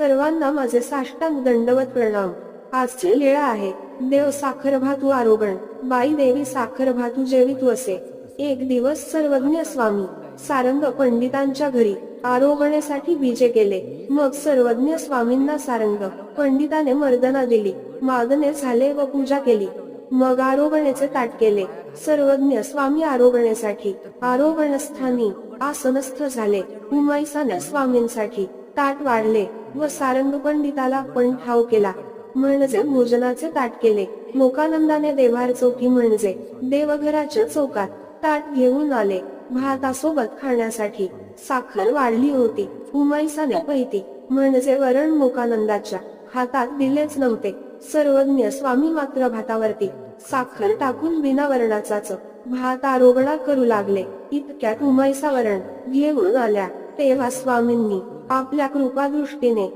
सर्वांना माझे साष्टांग दंडवत प्रणाम. आजची लीळ आहे. देव साखर भातू आरोगण. बाई देवी साखर भातू जेवितू असे. एक दिवस सर्वज्ञ स्वामी. सारंग पंडितांच्या घरी आरोगण्यासाठी बीजे केले. मग सर्वज्ञ स्वामींना सारंग पंडिताने मर्दना दिली. मागणे झाले व पूजा केली. मग आरोगण्याचे ताट केले. सर्वज्ञ स्वामी आरोगण्यासाठी आरोगणस्थानी आसनस्थ झाले. उमाईसाने स्वामींसाठी. ताट वाढले व सारंग पंडिताला पण ठाव केला. म्हणजे भोजनाचे ताट केले. मोकानंदाने देवार चौकी म्हणजे देवघराच्या चौकात ताट घेऊन आले. भातासोबत खाण्यासाठी साखर वाढली होती. उमाईसाने पैती. म्हणजे वरण मोकानंदाच्या हातात दिलेच नव्हते. सर्वज्ञ स्वामी मात्र भातावरती साखर टाकून बिना वर्णाचाच भात आरोगणा करू लागले. इतक्यात उमाईसा वरण घेऊन आल्या. तेव्हा स्वामींनी आपल्या कृपादृष्टीने